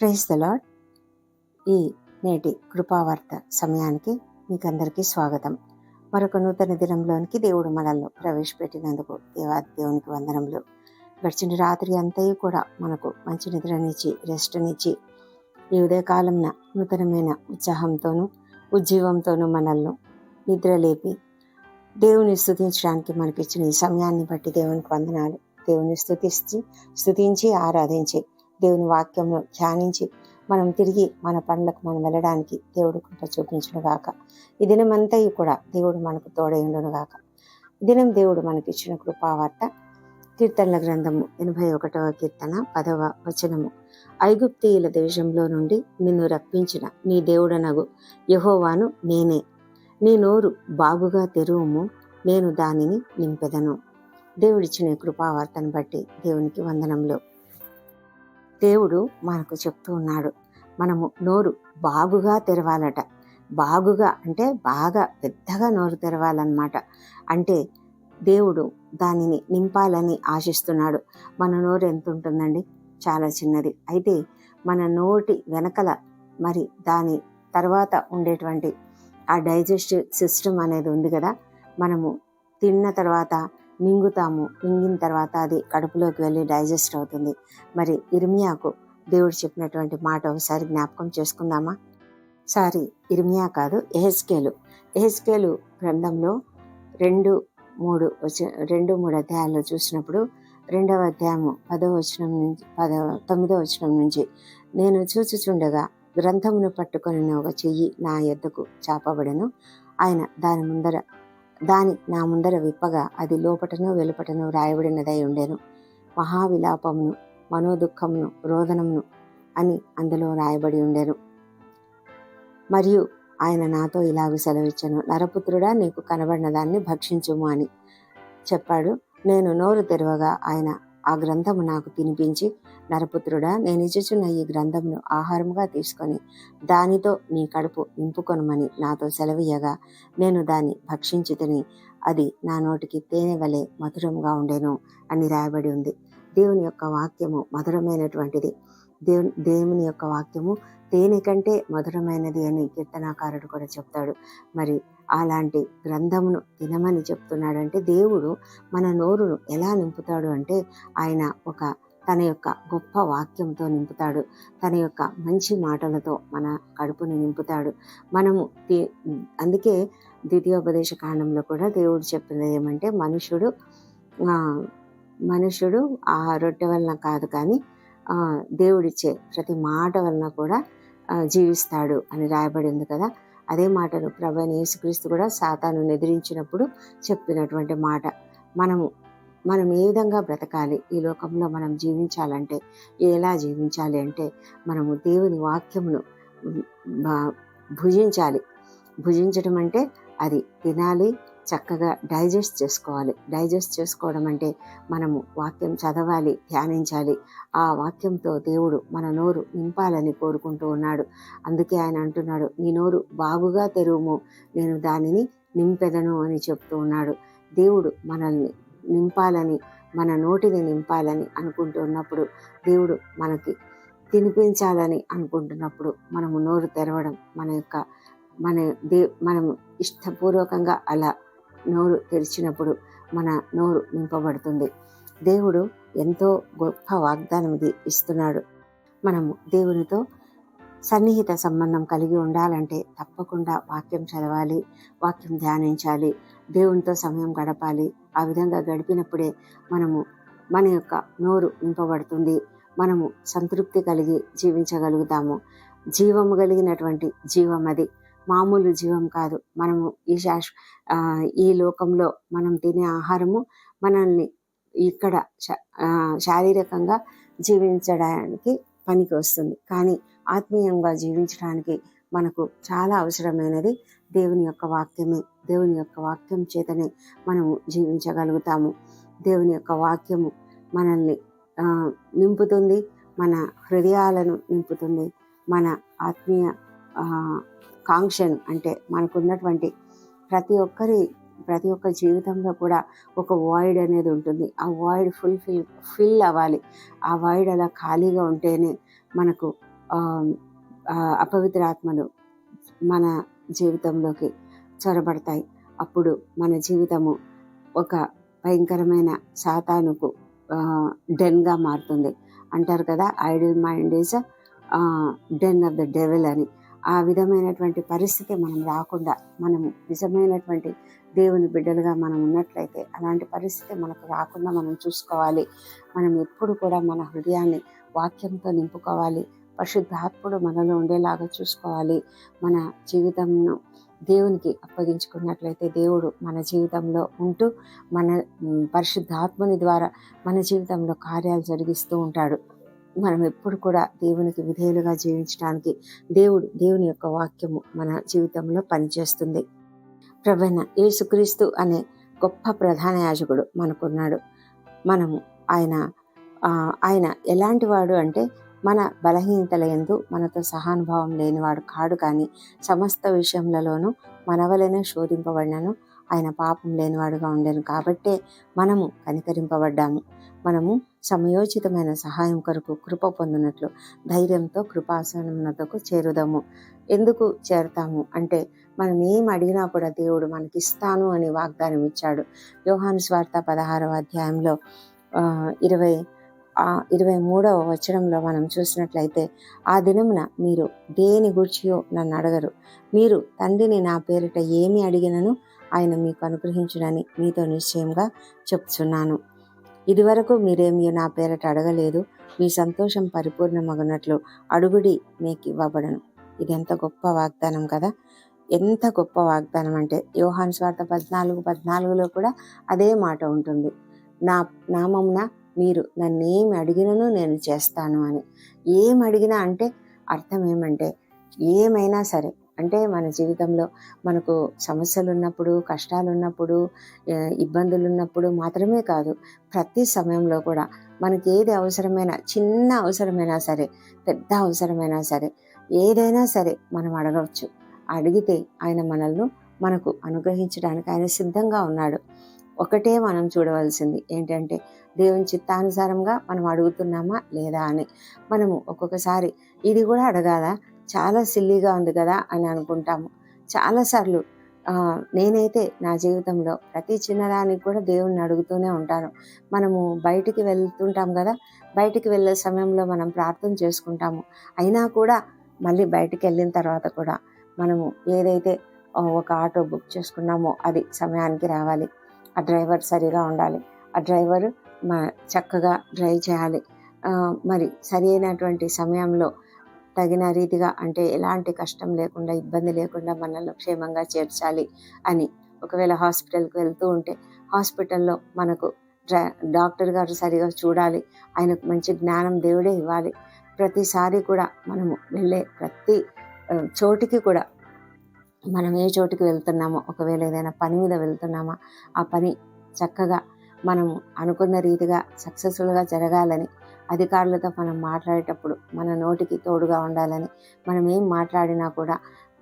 Praise the lord ఈ నేటి కృపావార్త సమయానికి మీకు అందరికీ స్వాగతం. మరొక నూతన దినంలోనికి దేవుడు మనల్ని ప్రవేశపెట్టినందుకు దేవా దేవునికి వందనములు. గడిచిన రాత్రి అంతయు కూడా మనకు మంచి నిద్రనిచ్చి రెస్ట్నిచ్చి ఈ ఉదయకాలంన నూతనమైన ఉత్సాహంతోనూ ఉజ్జీవంతోనూ మనల్ని నిద్రలేపి దేవుని స్థుతించడానికి మనకిచ్చిన ఈ సమయాన్ని బట్టి దేవునికి వందనాలు. దేవుని స్థుతించి స్థుతించి ఆరాధించి దేవుని వాక్యంలో ధ్యానించి మనం తిరిగి మన పనులకు మనం వెళ్ళడానికి దేవుడు కృప చూపించును గాక. ఈ దినమంతా కూడా దేవుడు మనకు తోడైండును గాక. దినం దేవుడు మనకిచ్చిన కృపావార్త కీర్తనల గ్రంథము ఎనభై ఒకటవ కీర్తన పదవ వచనము. ఐగుప్తీయుల దేశంలో నుండి నిన్ను రప్పించిన నీ దేవుడనగు యహోవాను నేనే. నీ నోరు బాగుగా తెరువుము నేను దానిని నింపెదను. దేవుడిచ్చిన కృపావార్తను బట్టి దేవునికి వందనంలో దేవుడు మనకు చెప్తూ ఉన్నాడు. మనము నోరు బాగుగా తెరవాలట. బాగుగా అంటే బాగా పెద్దగా నోరు తెరవాలన్నమాట. అంటే దేవుడు దానిని నింపాలని ఆశిస్తున్నాడు. మన నోరు ఎంత ఉంటుందండి చాలా చిన్నది. అయితే మన నోటి వెనకల మరి దాని తర్వాత ఉండేటువంటి ఆ డైజెస్టివ్ సిస్టమ్ అనేది ఉంది కదా? మనము తిన్న తర్వాత మింగుతాము. మింగిన తర్వాత అది కడుపులోకి వెళ్ళి డైజెస్ట్ అవుతుంది. మరి ఇర్మియాకు దేవుడు చెప్పినటువంటి మాట ఒకసారి జ్ఞాపకం చేసుకుందామా? సారీ ఇర్మియా కాదు ఎహెస్కేలు ఎహెస్కేలు గ్రంథంలో రెండు మూడు వచ్చ రెండు మూడు అధ్యాయాల్లో చూసినప్పుడు రెండవ అధ్యాయము పదవ వచనం నుంచి పదవ తొమ్మిదవ వచనం నుంచి నేను చూచుచుండగా గ్రంథమును పట్టుకొని ఒక చెయ్యి నా ఎద్దకు చాపబడను. ఆయన దాని ముందర దాని నా ముందర విప్పగా అది లోపటను వెలుపటను రాయబడినదై ఉండెను. మహావిలాపమును మనోదుఖమును రోదనమును అని అందులో రాయబడి ఉండెను. మరియు ఆయన నాతో ఇలాగ సెలవిచ్చాను నరపుత్రుడా నీకు కనబడిన దాన్ని భక్షించుము అని చెప్పాడు. నేను నోరు తెరవగా ఆయన ఆ గ్రంథము నాకు తినిపించి నరపుత్రుడా నేనిచ్చుచున్న ఈ గ్రంథమును ఆహారముగా తీసుకొని దానితో నీ కడుపు నింపుకొనమని నాతో సెలవీయగా నేను దాన్ని భక్షించి తిని అది నా నోటికి తేనె వలె మధురంగా ఉండేను అని రాయబడి ఉంది. దేవుని యొక్క వాక్యము మధురమైనటువంటిది. దేవుని దేవుని యొక్క వాక్యము తేనె కంటే మధురమైనది అని కీర్తనాకారుడు కూడా చెప్తాడు. మరి అలాంటి గ్రంథమును తినమని చెప్తున్నాడంటే దేవుడు మన నోరును ఎలా నింపుతాడు అంటే ఆయన ఒక తన యొక్క గొప్ప వాక్యంతో నింపుతాడు. తన యొక్క మంచి మాటలతో మన కడుపుని నింపుతాడు. మనము అందుకే ద్వితీయోపదేశ కాండంలో కూడా దేవుడు చెప్పినది ఏమంటే మనుషుడు మనుషుడు ఆ రొట్టె వలన కాదు కానీ దేవుడిచ్చే ప్రతి మాట వలన కూడా జీవిస్తాడు అని రాయబడింది కదా. అదే మాటను ప్రభు యేసుక్రీస్తు కూడా సాతాను ఎదిరించినప్పుడు చెప్పినటువంటి మాట. మనము మనం ఏ విధంగా బ్రతకాలి? ఈ లోకంలో మనం జీవించాలంటే ఎలా జీవించాలి అంటే మనము దేవుని వాక్యమును భుజించాలి. భుజించడం అంటే అది తినాలి చక్కగా డైజెస్ట్ చేసుకోవాలి. డైజెస్ట్ చేసుకోవడం అంటే మనము వాక్యం చదవాలి ధ్యానించాలి. ఆ వాక్యంతో దేవుడు మన నోరు నింపాలని కోరుకుంటూ ఉన్నాడు. అందుకే ఆయన అంటున్నాడు నీ నోరు బాగుగా తెరువుము. నేను దానిని నింపెదను అని చెప్తూ ఉన్నాడు. దేవుడు మనల్ని నింపాలని మన నోటిని నింపాలని అనుకుంటున్నప్పుడు దేవుడు మనకి తినిపించాలని అనుకుంటున్నప్పుడు మనము నోరు తెరవడం మన యొక్క మన దే మనం ఇష్టపూర్వకంగా అలా నోరు తెరిచినప్పుడు మన నోరు నింపబడుతుంది. దేవుడు ఎంతో గొప్ప వాగ్దానం ఇది ఇస్తున్నాడు. మనము దేవునితో సన్నిహిత సంబంధం కలిగి ఉండాలంటే తప్పకుండా వాక్యం చదవాలి వాక్యం ధ్యానించాలి దేవునితో సమయం గడపాలి. ఆ విధంగా గడిపినప్పుడే మనము మన యొక్క నోరు నింపబడుతుంది. మనము సంతృప్తి కలిగి జీవించగలుగుతాము. జీవము కలిగినటువంటి జీవం అది. మామూలు జీవం కాదు. మనము ఈ శాశ్ ఈ లోకంలో మనం తినే ఆహారము మనల్ని ఇక్కడ శారీరకంగా జీవించడానికి పనికి వస్తుంది కానీ ఆత్మీయంగా జీవించడానికి మనకు చాలా అవసరమైనది దేవుని యొక్క వాక్యమే. దేవుని యొక్క వాక్యం చేతనే మనము జీవించగలుగుతాము. దేవుని యొక్క వాక్యము మనల్ని నింపుతుంది మన హృదయాలను నింపుతుంది మన ఆత్మీయ కాంక్షన్ అంటే మనకున్నటువంటి ప్రతి ఒక్కరి ప్రతి ఒక్క జీవితంలో కూడా ఒక వాయిడ్ అనేది ఉంటుంది. ఆ వాయిడ్ ఫుల్ ఫిల్ ఫిల్ అవ్వాలి. ఆ వాయిడ్ అలా ఖాళీగా ఉంటేనే మనకు అపవిత్ర ఆత్మలు మన జీవితంలోకి చొరబడతాయి. అప్పుడు మన జీవితము ఒక భయంకరమైన శాతానుకు డెన్గా మారుతుంది. అంటారు కదా ideal mind is den of the devil అని. ఆ విధమైనటువంటి పరిస్థితి మనం రాకుండా మనం నిజమైనటువంటి దేవుని బిడ్డలుగా మనం ఉన్నట్లయితే అలాంటి పరిస్థితి మనకు రాకుండా మనం చూసుకోవాలి. మనం ఎప్పుడు కూడా మన హృదయాన్ని వాక్యంతో నింపుకోవాలి. పరిశుద్ధాత్ముడు మనలో ఉండేలాగా చూసుకోవాలి. మన జీవితంను దేవునికి అప్పగించుకున్నట్లయితే దేవుడు మన జీవితంలో ఉంటూ మన పరిశుద్ధాత్మని ద్వారా మన జీవితంలో కార్యాలు జరిగిస్తూ ఉంటాడు. మనం ఎప్పుడు కూడా దేవునికి విధేయులుగా జీవించడానికి దేవుడు దేవుని యొక్క వాక్యము మన జీవితంలో పనిచేస్తుంది. ప్రవణ యేసుక్రీస్తు అనే గొప్ప ప్రధాన యాజకుడు మనకున్నాడు. మనము ఆయన ఆయన ఎలాంటి వాడు అంటే మన బలహీనతల ఎందు మనతో సహానుభావం లేనివాడు కాడు కానీ సమస్త విషయములలోనూ మనవలనే శోధింపబడినను ఆయన పాపం లేనివాడుగా ఉండేను కాబట్టే మనము కనికరింపబడ్డాము. మనము సమయోచితమైన సహాయం కొరకు కృప పొందినట్లు ధైర్యంతో కృపాసనమునకు చేరుదాము. ఎందుకు చేరుతాము? అంటే మనం ఏం అడిగినా కూడా దేవుడు మనకి ఇస్తాను అని వాగ్దానం ఇచ్చాడు. యోహాను స్వార్థ పదహారవ అధ్యాయంలో ఇరవై ఇరవై మూడవ వచనంలో మనం చూసినట్లయితే ఆ దినమున మీరు దేని గుర్చియో నన్ను అడగరు. మీరు తండ్రిని నా పేరిట ఏమి అడిగినను ఆయన మీకు అనుగ్రహించునని మీతో నిశ్చయంగా చెప్తున్నాను. ఇదివరకు మీరేమీ నా పేరట అడగలేదు. మీ సంతోషం పరిపూర్ణమగునట్లు అడుగుడి మీకు ఇవ్వబడను ఇది ఎంత గొప్ప వాగ్దానం కదా! ఎంత గొప్ప వాగ్దానం అంటే యోహాన్ స్వార్థ పద్నాలుగు పద్నాలుగులో కూడా అదే మాట ఉంటుంది. నా నామమున మీరు నన్ను అడిగినను నేను చేస్తాను అని. ఏం అడిగినా అంటే అర్థం ఏమంటే ఏమైనా సరే అంటే మన జీవితంలో మనకు సమస్యలు ఉన్నప్పుడు కష్టాలు ఉన్నప్పుడు ఇబ్బందులు ఉన్నప్పుడు మాత్రమే కాదు ప్రతి సమయంలో కూడా మనకి ఏది అవసరమైనా చిన్న అవసరమైనా సరే పెద్ద అవసరమైనా సరే ఏదైనా సరే మనం అడగవచ్చు. అడిగితే ఆయన మనల్ని మనకు అనుగ్రహించడానికి ఆయన సిద్ధంగా ఉన్నాడు. ఒకటే మనం చూడవలసింది ఏంటంటే దేవుని చిత్తానుసారంగా మనం అడుగుతున్నామా లేదా అని. మనము ఒక్కొక్కసారి ఇది కూడా అడగాలా? చాలా సిల్లీగా ఉంది కదా అని అనుకుంటాము. చాలాసార్లు నేనైతే నా జీవితంలో ప్రతి చిన్నదానికి కూడా దేవుణ్ణి అడుగుతూనే ఉంటాను. మనము బయటికి వెళ్తుంటాం కదా బయటికి వెళ్ళే సమయంలో మనం ప్రార్థన చేసుకుంటాము. అయినా కూడా మళ్ళీ బయటికి వెళ్ళిన తర్వాత కూడా మనము ఏదైతే ఒక ఆటో బుక్ చేసుకున్నామో అది సమయానికి రావాలి. ఆ డ్రైవర్ సరిగా ఉండాలి. ఆ డ్రైవర్ మ చక్కగా డ్రైవ్ చేయాలి. మరి సరి అయినటువంటి సమయంలో తగిన రీతిగా అంటే ఎలాంటి కష్టం లేకుండా ఇబ్బంది లేకుండా మనల్ని క్షేమంగా చేర్చాలి అని. ఒకవేళ హాస్పిటల్కి వెళ్తూ ఉంటే హాస్పిటల్లో మనకు డ్రా డాక్టర్ గారు సరిగా చూడాలి. ఆయనకు మంచి జ్ఞానం దేవుడే ఇవ్వాలి. ప్రతిసారి కూడా మనము వెళ్ళే ప్రతి చోటికి కూడా మనం ఏ చోటికి వెళ్తున్నామో ఒకవేళ ఏదైనా పని మీద వెళ్తున్నామా ఆ పని చక్కగా మనం అనుకున్న రీతిగా సక్సెస్ఫుల్గా జరగాలని అధికారులతో మనం మాట్లాడేటప్పుడు మన నోటికి తోడుగా ఉండాలని మనం ఏం మాట్లాడినా కూడా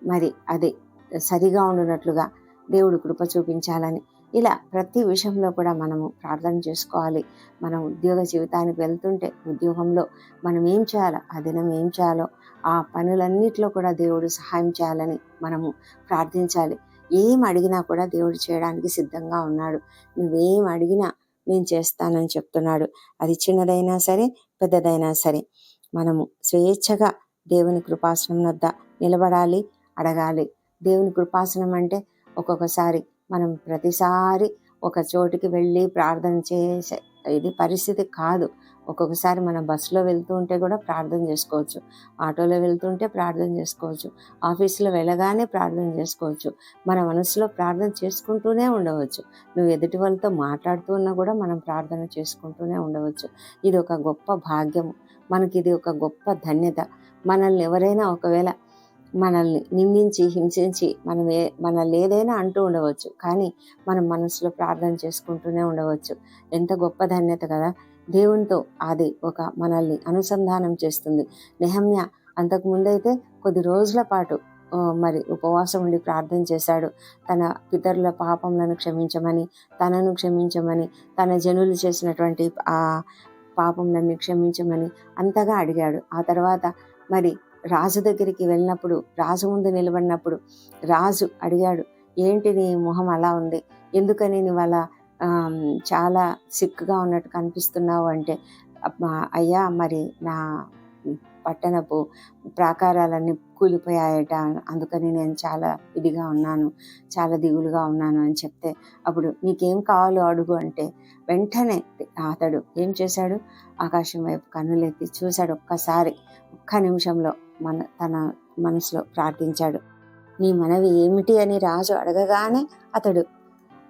మరి అది సరిగా ఉండినట్లుగా దేవుడు కృప చూపించాలని ఇలా ప్రతి విషయంలో కూడా మనము ప్రార్థన చేసుకోవాలి. మనం ఉద్యోగ జీవితానికి వెళ్తుంటే ఉద్యోగంలో మనం ఏం చేయాలో ఆ దినం ఏం చేయాలో ఆ పనులన్నిటిలో కూడా దేవుడు సహాయం చేయాలని మనము ప్రార్థించాలి. ఏం అడిగినా కూడా దేవుడు చేయడానికి సిద్ధంగా ఉన్నాడు. నువ్వేం అడిగినా నేను చేస్తానని చెప్తున్నాడు. అది చిన్నదైనా సరే పెద్దదైనా సరే. మనము స్వేచ్ఛగా దేవుని కృపాసనం వద్ద నిలబడాలి అడగాలి. దేవుని కృపాసనం అంటే ఒక్కొక్కసారి మనం ప్రతిసారి ఒక చోటికి వెళ్ళి ప్రార్థన చేసే ఇది పరిస్థితి కాదు. ఒక్కొక్కసారి మనం బస్సులో వెళ్తూ ఉంటే కూడా ప్రార్థన చేసుకోవచ్చు. ఆటోలో వెళ్తుంటే ప్రార్థన చేసుకోవచ్చు. ఆఫీసులో వెళ్ళగానే ప్రార్థన చేసుకోవచ్చు. మన మనసులో ప్రార్థన చేసుకుంటూనే ఉండవచ్చు. నువ్వు ఎదుటి వాళ్ళతో మాట్లాడుతూ ఉన్నా కూడా మనం ప్రార్థన చేసుకుంటూనే ఉండవచ్చు. ఇది ఒక గొప్ప భాగ్యము. మనకి ఇది ఒక గొప్ప ధన్యత. మనల్ని ఎవరైనా ఒకవేళ మనల్ని నిందించి హింసించి మనం ఏ మనల్ని ఏదైనా అంటూ ఉండవచ్చు. కానీ మనం మనసులో ప్రార్థన చేసుకుంటూనే ఉండవచ్చు. ఎంత గొప్ప ధన్యత కదా! దేవునితో అది ఒక మనల్ని అనుసంధానం చేస్తుంది. నెహమ్య అంతకుముందైతే కొద్ది రోజుల పాటు మరి ఉపవాసం ఉండి ప్రార్థన చేశాడు. తన పితరుల పాపములను క్షమించమని తనను క్షమించమని తన జనులు చేసినటువంటి ఆ పాపములన్నీ క్షమించమని అంతగా అడిగాడు. ఆ తర్వాత మరి రాజు దగ్గరికి వెళ్ళినప్పుడు రాజు ముందు నిలబడినప్పుడు రాజు అడిగాడు ఏంటి నీ మొహం అలా ఉంది? ఎందుకని నువ్వు చాలా సిక్గా ఉన్నట్టు కనిపిస్తున్నావు అంటే అయ్యా మరి నా పట్టణపు ప్రాకారాలన్నీ కూలిపోయాయట. అందుకని నేను చాలా ఇదిగా ఉన్నాను చాలా దిగులుగా ఉన్నాను అని చెప్తే అప్పుడు నీకేం కావాలో అడుగు అంటే వెంటనే అతడు ఏం చేశాడు? ఆకాశం వైపు కన్నులెత్తి చూశాడు ఒక్కసారి ఒక్క నిమిషంలో మన తన మనసులో ప్రార్థించాడు. నీ మనవి ఏమిటి అని రాజు అడగగానే అతడు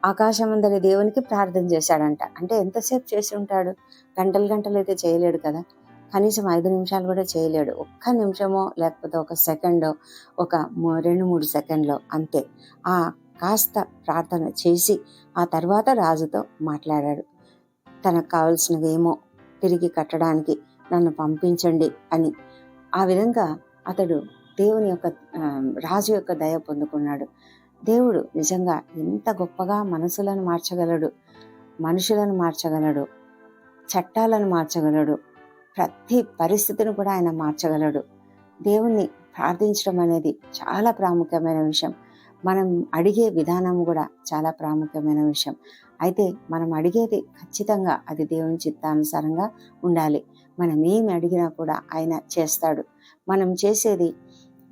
ఆకాశమందరి దేవునికి ప్రార్థన చేశాడంట. అంటే ఎంతసేపు చేసి ఉంటాడు? గంటలు గంటలు అయితే చేయలేడు కదా? కనీసం ఐదు నిమిషాలు కూడా చేయలేడు. ఒక్క నిమిషమో లేకపోతే ఒక సెకండో ఒక మూ- రెండు మూడు సెకండ్లో అంతే. ఆ కాస్త ప్రార్థన చేసి ఆ తర్వాత రాజుతో మాట్లాడాడు. తనకు కావలసినవి తిరిగి కట్టడానికి నన్ను పంపించండి అని. ఆ విధంగా అతడు దేవుని యొక్క రాజు యొక్క దయ పొందుకున్నాడు. దేవుడు నిజంగా ఎంత గొప్పగా మనసులను మార్చగలడు మనుషులను మార్చగలడు చట్టాలను మార్చగలడు ప్రతి పరిస్థితిని కూడా ఆయన మార్చగలడు. దేవుణ్ణి ప్రార్థించడం అనేది చాలా ప్రాముఖ్యమైన విషయం. మనం అడిగే విధానం కూడా చాలా ప్రాముఖ్యమైన విషయం. అయితే మనం అడిగేది ఖచ్చితంగా అది దేవుని చిత్తానుసారంగా ఉండాలి. మనం ఏమి అడిగినా కూడా ఆయన చేస్తాడు. మనం చేసేది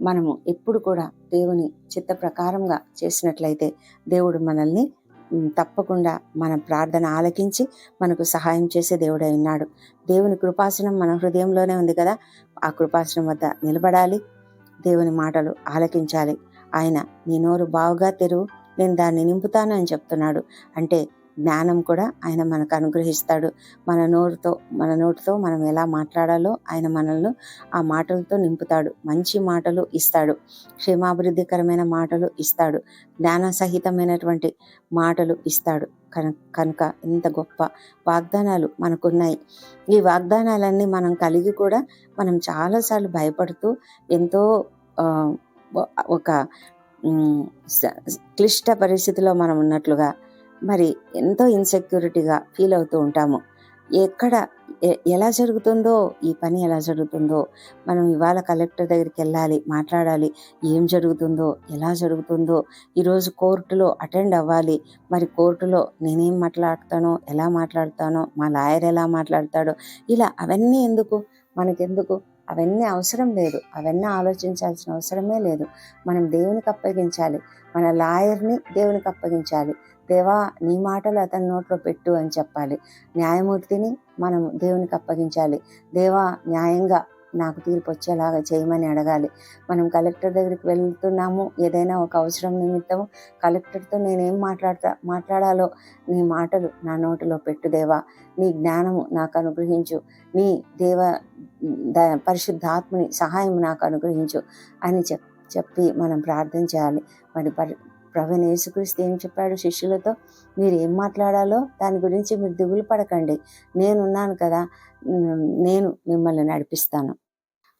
మనము ఎప్పుడు కూడా దేవుని చిత్త ప్రకారంగా చేసినట్లయితే దేవుడు మనల్ని తప్పకుండా మన ప్రార్థన ఆలకించి మనకు సహాయం చేసే దేవుడై ఉన్నాడు. దేవుని కృపాసనం మన హృదయంలోనే ఉంది కదా? ఆ కృపాసనం వద్ద నిలబడాలి. దేవుని మాటలు ఆలకించాలి. ఆయన నీ నోరు బావుగా తెరువు. నేను దాన్ని నింపుతాను అని చెప్తున్నాడు. అంటే జ్ఞానం కూడా ఆయన మనకు అనుగ్రహిస్తాడు. మన నోరుతో మన నోటితో మనం ఎలా మాట్లాడాలో ఆయన మనల్ని ఆ మాటలతో నింపుతాడు. మంచి మాటలు ఇస్తాడు. క్షేమాభివృద్ధికరమైన మాటలు ఇస్తాడు. జ్ఞాన సహితమైనటువంటి మాటలు ఇస్తాడు. కనుక కనుక ఇంత గొప్ప వాగ్దానాలు మనకున్నాయి. ఈ వాగ్దానాలన్నీ మనం కలిగి కూడా మనం చాలాసార్లు భయపడుతూ ఎంతో ఒక స- క్లిష్ట పరిస్థితిలో మనం ఉన్నట్లుగా మరి ఎంతో ఇన్సెక్యూరిటీగా ఫీల్ అవుతూ ఉంటాము. ఎక్కడ ఎలా జరుగుతుందో ఈ పని ఎలా జరుగుతుందో మనం ఇవాళ కలెక్టర్ దగ్గరికి వెళ్ళాలి మాట్లాడాలి ఏం జరుగుతుందో ఎలా జరుగుతుందో ఈరోజు కోర్టులో అటెండ్ అవ్వాలి. మరి కోర్టులో నేనేం మాట్లాడతానో ఎలా మాట్లాడతానో మా లాయర్ ఎలా మాట్లాడతాడో ఇలా అవన్నీ ఎందుకు? మనకెందుకు? అవన్నీ అవసరం లేదు. అవన్నీ ఆలోచించాల్సిన అవసరమే లేదు. మనం దేవునికి అప్పగించాలి. మన లాయర్ని దేవునికి అప్పగించాలి. దేవా నీ మాటలు అతని నోట్లో పెట్టు అని చెప్పాలి. న్యాయమూర్తిని మనం దేవునికి అప్పగించాలి. దేవా న్యాయంగా నాకు తీర్పు వచ్చేలాగా చేయమని అడగాలి. మనం కలెక్టర్ దగ్గరికి వెళ్తున్నాము. ఏదైనా ఒక అవసరం నిమిత్తము కలెక్టర్తో నేనేం మాట్లాడతా మాట్లాడాలో నీ మాటలు నా నోటిలో పెట్టు దేవా. నీ జ్ఞానము నాకు అనుగ్రహించు. నీ దేవ పరిశుద్ధాత్మని సహాయం నాకు అనుగ్రహించు అని చెప్ చెప్పి మనం ప్రార్థన చేయాలి. మరి పరి ప్రభు యేసుక్రీస్తు ఏం చెప్పాడు? శిష్యులతో మీరు ఏం మాట్లాడాలో దాని గురించి మీరు దిగులు పడకండి. నేనున్నాను కదా నేను మిమ్మల్ని నడిపిస్తాను.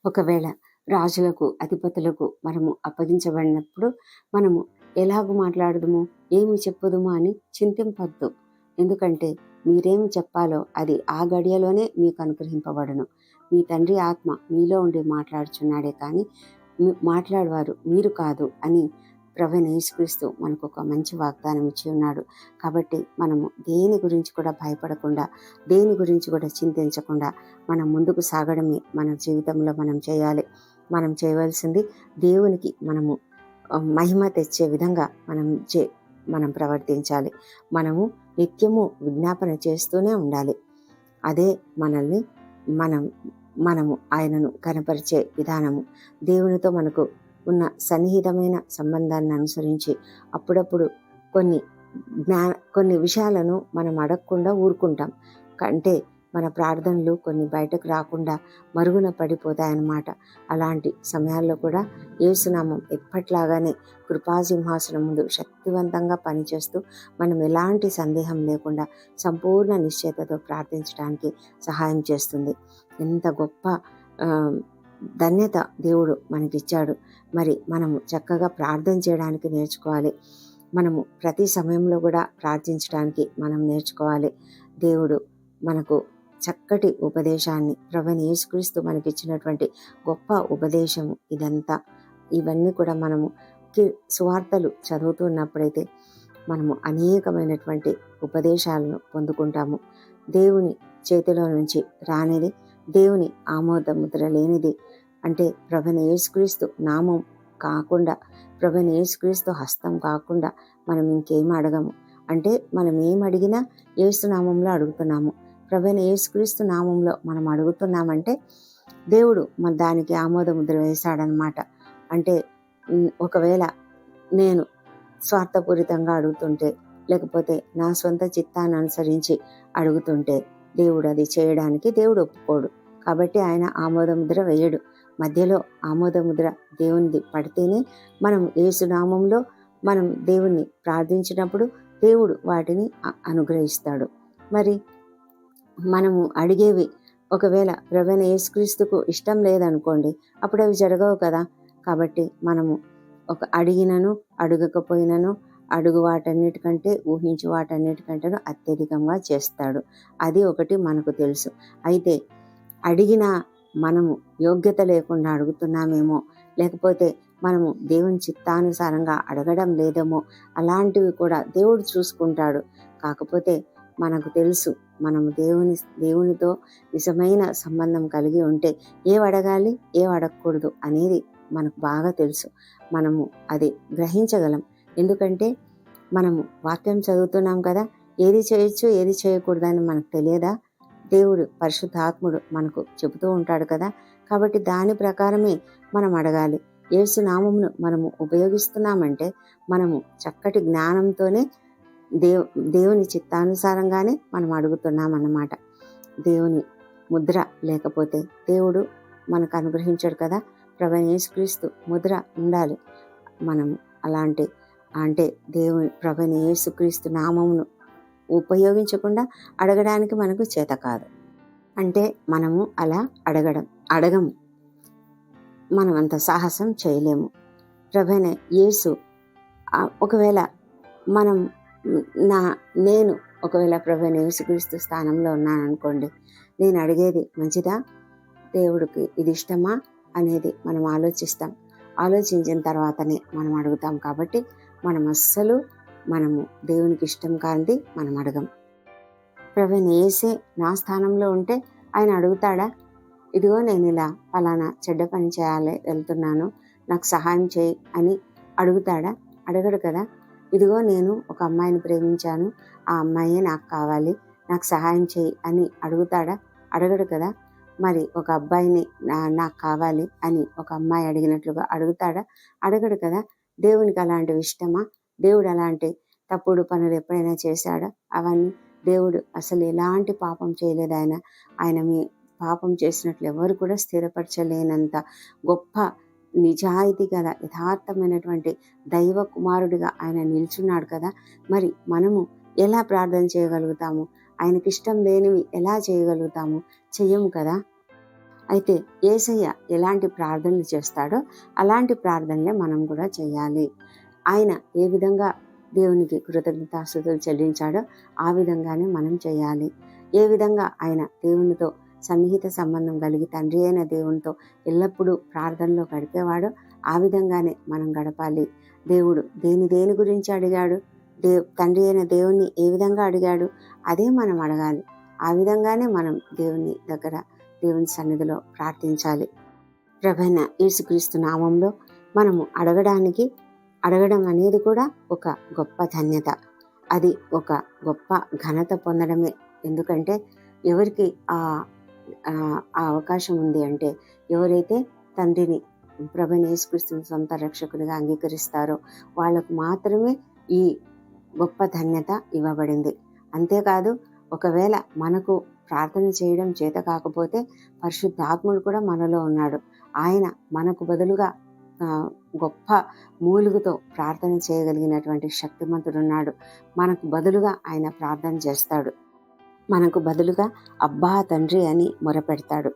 ఒకవేళ రాజులకు అధిపతులకు మనము అప్పగించబడినప్పుడు మనము ఎలాగూ మాట్లాడదుము? ఏమి చెప్పదుము అని చింతింపద్దు. ఎందుకంటే మీరేమి చెప్పాలో అది ఆ గడియలోనే మీకు అనుగ్రహింపబడను. మీ తండ్రి ఆత్మ మీలో ఉండి మాట్లాడుచున్నాడే కానీ మీ- మాట్లాడవారు మీరు కాదు అని ప్రవీణ యేసుక్రీస్తు మనకు ఒక మంచి వాగ్దానం ఇచ్చి ఉన్నాడు. కాబట్టి మనము దేని గురించి కూడా భయపడకుండా దేని గురించి కూడా చింతించకుండా మనం ముందుకు సాగడమే మన జీవితంలో మనం చేయాలి. మనం చేయవలసింది దేవునికి మనము మహిమ తెచ్చే విధంగా మనం చే మనం ప్రవర్తించాలి. మనము నిత్యము విజ్ఞాపన చేస్తూనే ఉండాలి. అదే మనల్ని మనం మనము ఆయనను కనపరిచే విధానము. దేవునితో మనకు ఉన్న సన్నిహితమైన సంబంధాన్ని అనుసరించి అప్పుడప్పుడు కొన్ని జ్ఞా కొన్ని విషయాలను మనం అడగకుండా ఊరుకుంటాం. అంటే మన ప్రార్థనలు కొన్ని బయటకు రాకుండా మరుగున పడిపోతాయన్నమాట. అలాంటి సమయాల్లో కూడా ఏసునామం ఎప్పట్లాగానే కృపాసింహాసనం ముందు శక్తివంతంగా పనిచేస్తూ మనం ఎలాంటి సందేహం లేకుండా సంపూర్ణ నిశ్చయతతో ప్రార్థించడానికి సహాయం చేస్తుంది. ఎంత గొప్ప ధన్యత దేవుడు మనకిచ్చాడు. మరి మనము చక్కగా ప్రార్థన చేయడానికి నేర్చుకోవాలి. మనము ప్రతి సమయంలో కూడా ప్రార్థించడానికి మనం నేర్చుకోవాలి. దేవుడు మనకు చక్కటి ఉపదేశాన్ని ప్రభుని యేసుక్రీస్తు మనకిచ్చినటువంటి గొప్ప ఉపదేశము ఇదంతా. ఇవన్నీ కూడా మనము కి- సువార్తలు చదువుతున్నప్పుడైతే మనము అనేకమైనటువంటి ఉపదేశాలను పొందుకుంటాము. దేవుని చేతిలో నుంచి రానిది దేవుని ఆమోద ముద్ర లేనిది. అంటే ప్రభుని యేసుక్రీస్తు నామం కాకుండా ప్రభుని యేసుక్రీస్తు హస్తం కాకుండా మనం ఇంకేం అడగము? అంటే మనం ఏం అడిగినా నామంలో అడుగుతున్నాము. ప్రభుని యేసుక్రీస్తు నామంలో మనం అడుగుతున్నామంటే దేవుడు మన దానికి ఆమోద ముద్ర వేశాడనమాట. అంటే ఒకవేళ నేను స్వార్థపూరితంగా అడుగుతుంటే లేకపోతే నా సొంత చిత్తాన్ని అనుసరించి అడుగుతుంటే దేవుడు అది చేయడానికి దేవుడు ఒప్పుకోడు. కాబట్టి ఆయన ఆమోదముద్ర వేయడు. మధ్యలో ఆమోదముద్ర దేవునిది పడితేనే మనం ఏసునామంలో మనం దేవుణ్ణి ప్రార్థించినప్పుడు దేవుడు వాటిని అనుగ్రహిస్తాడు. మరి మనము అడిగేవి ఒకవేళ ప్రవీణ యేసుక్రీస్తుకు ఇష్టం లేదనుకోండి అప్పుడు అవి జరగవు కదా. కాబట్టి మనము ఒక అడిగినను అడగకపోయినను అడుగు వాటన్నిటికంటే ఊహించు వాటన్నిటికంటేను అత్యధికంగా చేస్తాడు. అది ఒకటి మనకు తెలుసు. అయితే అడిగిన మనము యోగ్యత లేకుండా అడుగుతున్నామేమో లేకపోతే మనము దేవుని చిత్తానుసారంగా అడగడం లేదేమో అలాంటివి కూడా దేవుడు చూసుకుంటాడు. కాకపోతే మనకు తెలుసు మనము దేవుని దేవునితో నిజమైన సంబంధం కలిగి ఉంటే ఏం అడగాలి? ఏం అడగకూడదు అనేది మనకు బాగా తెలుసు. మనము అది గ్రహించగలం. ఎందుకంటే మనము వాక్యం చదువుతున్నాం కదా ఏది చేయొచ్చు ఏది చేయకూడదని మనకు తెలియదా? దేవుడు పరిశుద్ధాత్ముడు మనకు చెబుతూ ఉంటాడు కదా. కాబట్టి దాని ప్రకారమే మనం అడగాలి. యేసు నామమును మనము ఉపయోగిస్తున్నామంటే మనము చక్కటి జ్ఞానంతోనే దేవు దేవుని చిత్తానుసారంగానే మనం అడుగుతున్నాం అన్నమాట దేవుని ముద్ర లేకపోతే దేవుడు మనకు అనుగ్రహించాడు కదా. ప్రభు యేసుక్రీస్తు ముద్ర ఉండాలి. మనం అలాంటి అంటే దేవుని ప్రభుని యేసుక్రీస్తు నామమును ఉపయోగించకుండా అడగడానికి మనకు చేత కాదు. అంటే మనము అలా అడగడం అడగము. మనం అంత సాహసం చేయలేము. ప్రభైన యేసు ఒకవేళ మనం నా నేను ఒకవేళ ప్రభైన యేసుక్రీస్తు స్థానంలో ఉన్నాను అనుకోండి నేను అడిగేది మంచిదా? దేవుడికి ఇది ఇష్టమా? అనేది మనం ఆలోచిస్తాం. ఆలోచించిన తర్వాతనే మనం అడుగుతాం కాబట్టి మనం అస్సలు మనము దేవునికి ఇష్టం కానిది మనం అడగం ప్రవీణ్ ఏసే నా స్థానంలో ఉంటే ఆయన అడుగుతాడా? ఇదిగో నేను ఇలా ఫలానా చెడ్డ పని చేయాలి వెళ్తున్నాను నాకు సహాయం చేయి అని అడుగుతాడా? అడగడు కదా. ఇదిగో నేను ఒక అమ్మాయిని ప్రేమించాను ఆ అమ్మాయే నాకు కావాలి నాకు సహాయం చేయి అని అడుగుతాడా? అడగడు కదా. మరి ఒక అబ్బాయిని నా- నాకు కావాలి అని ఒక అమ్మాయి అడిగినట్లుగా అడుగుతాడా? అడగడు కదా. దేవునికి అలాంటివి ఇష్టమా? దేవుడు అలాంటి తప్పుడు పనులు ఎప్పుడైనా చేశాడా? అవన్నీ దేవుడు అసలు ఎలాంటి పాపం చేయలేదు ఆయన. ఆయన మీ పాపం చేసినట్లు ఎవరు కూడా స్థిరపరచలేనంత గొప్ప నిజాయితీ గల యథార్థమైనటువంటి దైవ కుమారుడిగా ఆయన నిల్చున్నాడు కదా. మరి మనము ఎలా ప్రార్థన చేయగలుగుతాము? ఆయనకి ఇష్టం లేనివి ఎలా చేయగలుగుతాము? చెయ్యము కదా. అయితే ఏసయ్య ఎలాంటి ప్రార్థనలు చేస్తాడో అలాంటి ప్రార్థనలే మనం కూడా చేయాలి. ఆయన ఏ విధంగా దేవునికి కృతజ్ఞతాస్థుతులు చెల్లించాడో ఆ విధంగానే మనం చేయాలి. ఏ విధంగా ఆయన దేవునితో సన్నిహిత సంబంధం కలిగి తండ్రి అయిన దేవునితో ఎల్లప్పుడూ ప్రార్థనలో గడిపేవాడో ఆ విధంగానే మనం గడపాలి. దేవుడు దేని దేని గురించి అడిగాడు? దే తండ్రి అయిన దేవుణ్ణి ఏ విధంగా అడిగాడు? అదే మనం అడగాలి. ఆ విధంగానే మనం దేవుని దగ్గర దేవుని సన్నిధిలో ప్రార్థించాలి. ప్రభైన యేసుక్రీస్తు నామంలో మనము అడగడానికి అడగడం అనేది కూడా ఒక గొప్ప ధన్యత. అది ఒక గొప్ప ఘనత పొందడమే. ఎందుకంటే ఎవరికి ఆ ఆ అవకాశం ఉంది అంటే ఎవరైతే తండ్రిని ప్రభు యేసుక్రీస్తుని సొంత రక్షకునిగా అంగీకరిస్తారో వాళ్ళకు మాత్రమే ఈ గొప్ప ధన్యత ఇవ్వబడింది. అంతేకాదు ఒకవేళ మనకు ప్రార్థన చేయడం చేత కాకపోతే పరిశుద్ధాత్ముడు కూడా మనలో ఉన్నాడు. ఆయన మనకు బదులుగా గొప్ప మూలుగుతో ప్రార్థన చేయగలిగినటువంటి శక్తిమంతుడు ఉన్నాడు. మనకు బదులుగా ఆయన ప్రార్థన చేస్తాడు. మనకు బదులుగా అబ్బా తండ్రి అని మొరపెడతాడు.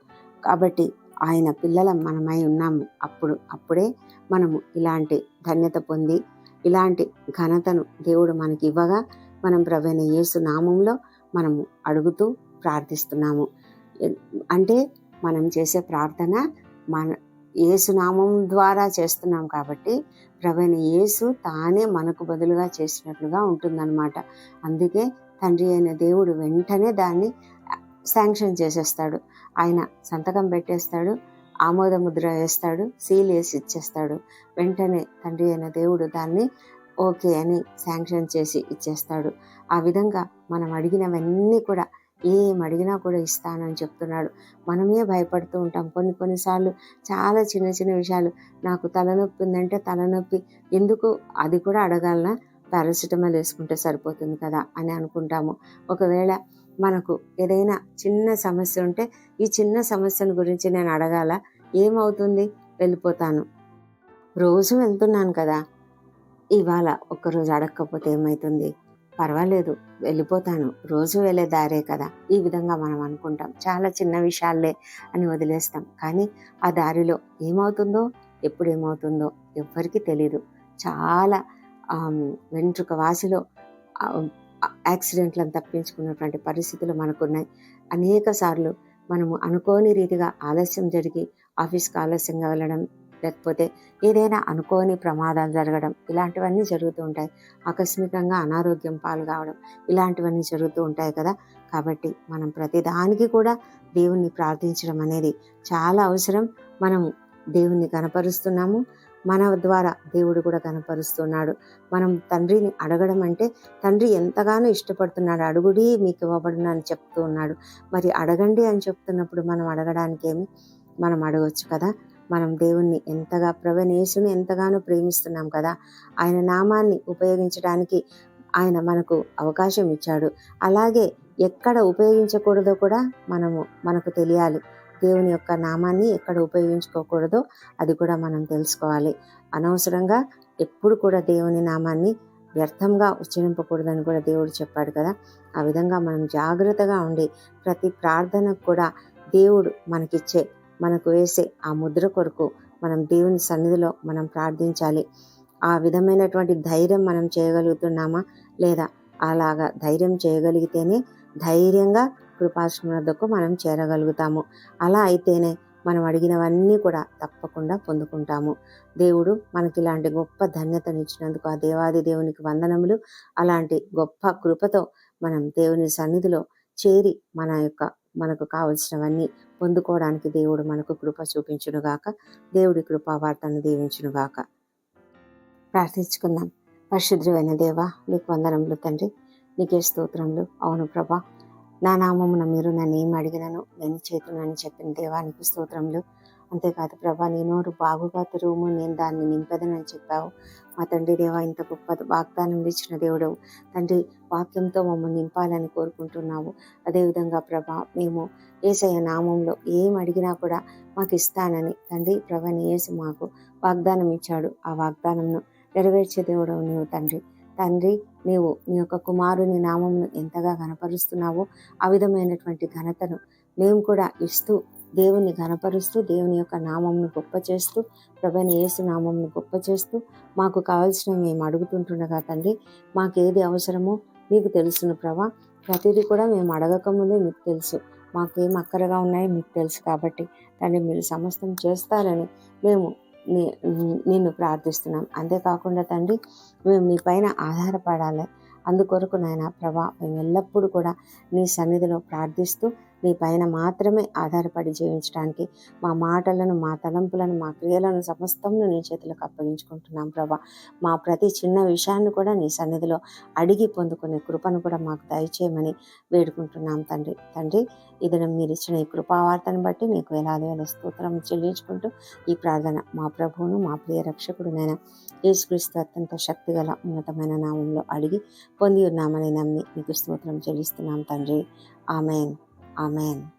కాబట్టి ఆయన పిల్లల మనమై ఉన్నాము. అప్పుడు అప్పుడే మనము ఇలాంటి ధన్యత పొంది ఇలాంటి ఘనతను దేవుడు మనకి ఇవ్వగా మనం ప్రవీణ యేసు నామంలో మనము అడుగుతూ ప్రార్థిస్తున్నాము. అంటే మనం చేసే ప్రార్థన మన ఏసునామం ద్వారా చేస్తున్నాం కాబట్టి ప్రవీణ యేసు తానే మనకు బదులుగా చేసినట్లుగా ఉంటుందన్నమాట. అందుకే తండ్రి అయిన దేవుడు వెంటనే దాన్ని శాంక్షన్ చేసేస్తాడు. ఆయన సంతకం పెట్టేస్తాడు ఆమోద ముద్ర వేస్తాడు సీల్ వేసి ఇచ్చేస్తాడు. వెంటనే తండ్రి అయిన దేవుడు దాన్ని ఓకే అని శాంక్షన్ చేసి ఇచ్చేస్తాడు. ఆ విధంగా మనం అడిగినవన్నీ కూడా ఏం అడిగినా కూడా ఇస్తానని చెప్తున్నాడు. మనమే భయపడుతూ ఉంటాం. కొన్ని కొన్నిసార్లు చాలా చిన్న చిన్న విషయాలు నాకు తలనొప్పి ఉందంటే తలనొప్పి. ఎందుకు? అది కూడా అడగాలనా? పారాసిటమాల్ వేసుకుంటే సరిపోతుంది కదా అని అనుకుంటాము. ఒకవేళ మనకు ఏదైనా చిన్న సమస్య ఉంటే ఈ చిన్న సమస్యను గురించి నేను అడగాల? ఏమవుతుంది? వెళ్ళిపోతాను. రోజు వెళ్తున్నాను కదా. ఇవాళ ఒక్కరోజు అడగకపోతే ఏమవుతుంది పర్వాలేదు వెళ్ళిపోతాను. రోజు వెళ్ళే దారే కదా. ఈ విధంగా మనం అనుకుంటాం. చాలా చిన్న విషయాలే అని వదిలేస్తాం. కానీ ఆ దారిలో ఏమవుతుందో ఎప్పుడు ఏమవుతుందో ఎవ్వరికీ తెలియదు చాలా వెంట్రుక వాసిలో యాక్సిడెంట్లను తప్పించుకున్నటువంటి పరిస్థితులు మనకున్నాయి. అనేక సార్లు మనము అనుకోని రీతిగా ఆలస్యం జరిగి ఆఫీస్కి ఆలస్యంగా వెళ్ళడం లేకపోతే ఏదైనా అనుకోని ప్రమాదాలు జరగడం ఇలాంటివన్నీ జరుగుతూ ఉంటాయి. ఆకస్మికంగా అనారోగ్యం పాలు కావడం ఇలాంటివన్నీ జరుగుతూ ఉంటాయి కదా. కాబట్టి మనం ప్రతిదానికి కూడా దేవుణ్ణి ప్రార్థించడం అనేది చాలా అవసరం. మనం దేవుణ్ణి కనపరుస్తున్నాము. మన ద్వారా దేవుడు కూడా కనపరుస్తున్నాడు. మనం తండ్రిని అడగడం అంటే తండ్రి ఎంతగానో ఇష్టపడుతున్నాడు. అడుగుడి మీకు ఇవ్వబడును అని చెప్తూ ఉన్నాడు. మరి అడగండి అని చెప్తున్నప్పుడు మనం అడగడానికేమి? మనం అడగవచ్చు కదా. మనం దేవుణ్ణి ఎంతగా ప్రవణేశుని ఎంతగానో ప్రేమిస్తున్నాం కదా ఆయన నామాన్ని ఉపయోగించడానికి ఆయన మనకు అవకాశం ఇచ్చాడు. అలాగే ఎక్కడ ఉపయోగించకూడదో కూడా మనము మనకు తెలియాలి. దేవుని యొక్క నామాన్ని ఎక్కడ ఉపయోగించుకోకూడదో అది కూడా మనం తెలుసుకోవాలి. అనవసరంగా ఎప్పుడు కూడా దేవుని నామాన్ని వ్యర్థంగా ఉచ్చరింపకూడదని కూడా దేవుడు చెప్పాడు కదా. ఆ విధంగా మనం జాగ్రత్తగా ఉండి ప్రతి ప్రార్థనకు కూడా దేవుడు మనకిచ్చే మనకు వేసే ఆ ముద్ర కొరకు మనం దేవుని సన్నిధిలో మనం ప్రార్థించాలి. ఆ విధమైనటువంటి ధైర్యం మనం చేయగలుగుతున్నామా? లేదా అలాగా ధైర్యం చేయగలిగితేనే ధైర్యంగా కృపాశ్రమకు మనం చేరగలుగుతాము. అలా అయితేనే మనం అడిగినవన్నీ కూడా తప్పకుండా పొందుకుంటాము. దేవుడు మనకి ఇలాంటి గొప్ప ధన్యతనిచ్చినందుకు ఆ దేవాది దేవునికి వందనములు. అలాంటి గొప్ప కృపతో మనం దేవుని సన్నిధిలో చేరి మన యొక్క మనకు కావలసినవన్నీ పొందుకోవడానికి దేవుడు మనకు కృప చూపించునుగాక. దేవుడి కృపావార్తను దీవించునుగాక. ప్రార్థించుకుందాం. పరిశుద్రమైన దేవ నీకు వందనములు తండ్రి. నీకే స్తోత్రములు. అవును ప్రభా నా నామమున మీరు నన్ను ఏం అడిగినను? నేను చేతునని చెప్పిన దేవానికి స్తోత్రములు. అంతేకాదు ప్రభా నీ నోరు బాగుగా తెరువుము నేను దాన్ని నింపదనని చెప్పావు. మా తండ్రి దేవ ఇంత గొప్ప వాగ్దానం ఇచ్చిన దేవుడు తండ్రి వాక్యంతో మమ్మల్ని నింపాలని కోరుకుంటున్నావు. అదేవిధంగా ప్రభా మేము ఏసయ్య నామంలో ఏం అడిగినా కూడా మాకు ఇస్తానని తండ్రి ప్రభని ఏసు మాకు వాగ్దానం ఇచ్చాడు. ఆ వాగ్దానంను నెరవేర్చే దేవుడు నీవు తండ్రి. తండ్రి నీవు నీ యొక్క కుమారుని నామంను ఎంతగా కనపరుస్తున్నావో ఆ విధమైనటువంటి ఘనతను మేము కూడా ఇస్తూ దేవుని ఘనపరుస్తూ దేవుని యొక్క నామంను గొప్ప చేస్తూ ప్రభని యేసు నామంను గొప్ప చేస్తూ మాకు కావాల్సిన మేము అడుగుతుంటుండగా తండ్రి మాకు ఏది అవసరమో మీకు తెలుసును ప్రభా. ప్రతిదీ కూడా మేము అడగకముందే మీకు తెలుసు. మాకేం అక్కరగా ఉన్నాయో మీకు తెలుసు కాబట్టి తండ్రి మీరు సమస్తం చేస్తారని మేము నిన్ను ప్రార్థిస్తున్నాం. అంతేకాకుండా తండ్రి మేము మీ పైన ఆధారపడాలి. అందుకొరకు నాయన ప్రభా మేము ఎల్లప్పుడూ కూడా నీ సన్నిధిలో ప్రార్థిస్తూ నీ పైన మాత్రమే ఆధారపడి జీవించడానికి మా మాటలను మా తలంపులను మా క్రియలను సమస్తమును నీ చేతులకు అప్పగించుకుంటున్నాం ప్రభా. మా ప్రతి చిన్న విషయాన్ని కూడా నీ సన్నిధిలో అడిగి పొందుకునే కృపను కూడా మాకు దయచేయమని వేడుకుంటున్నాం తండ్రి. తండ్రి ఇది మీరు ఇచ్చిన ఈ కృపావార్తను బట్టి నీకు వేలాది వేల స్తోత్రం చెల్లించుకుంటూ ఈ ప్రార్థన మా ప్రభువును మా ప్రియ రక్షకుడునైనా యేసుక్రీస్తు అత్యంత శక్తిగల ఉన్నతమైన నామంలో అడిగి పొంది ఉన్నామని నమ్మి నీకు స్తోత్రం చెల్లిస్తున్నాం తండ్రి. ఆమెన్. Amen.